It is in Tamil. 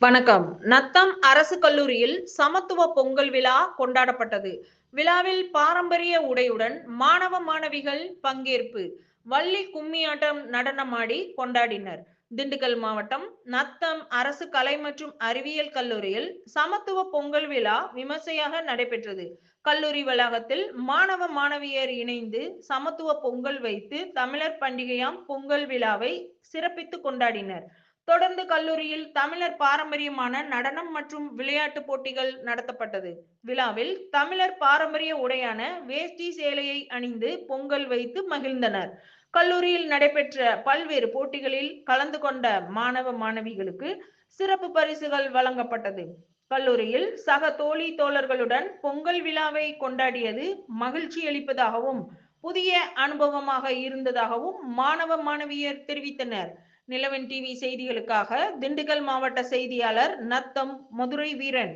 வணக்கம். நத்தம் அரசு கல்லூரியில் சமத்துவ பொங்கல் விழா கொண்டாடப்பட்டது. விழாவில் பாரம்பரிய உடையுடன் மாணவ மாணவிகள் பங்கேற்பு. வள்ளி கும்மியாட்டம் நடனமாடி கொண்டாடினர். திண்டுக்கல் மாவட்டம் நத்தம் அரசு கலை மற்றும் அறிவியல் கல்லூரியில் சமத்துவ பொங்கல் விழா விமர்சையாக நடைபெற்றது. கல்லூரி வளாகத்தில் மாணவ மாணவியர் இணைந்து சமத்துவ பொங்கல் வைத்து தமிழர் பண்டிகையாம் பொங்கல் விழாவை சிறப்பித்து கொண்டாடினர். தொடர்ந்து கல்லூரியில் தமிழர் பாரம்பரியமான நடனம் மற்றும் விளையாட்டு போட்டிகள் நடத்தப்பட்டது. விழாவில் தமிழர் பாரம்பரிய உடையான வேஷ்டி சேலையை அணிந்து பொங்கல் வைத்து மகிழ்ந்தனர். கல்லூரியில் நடைபெற்ற பல்வேறு போட்டிகளில் கலந்து கொண்ட மாணவ மாணவிகளுக்கு சிறப்பு பரிசுகள் வழங்கப்பட்டது. கல்லூரியில் சக தோழி தோழர்களுடன் பொங்கல் விழாவை கொண்டாடியது மகிழ்ச்சி அளிப்பதாகவும் புதிய அனுபவமாக இருந்ததாகவும் மாணவ மாணவியர் தெரிவித்தனர். நிலவன் டிவி செய்திகளுக்காக திண்டுக்கல் மாவட்ட செய்தியாளர் நத்தம் மதுரை வீரன்.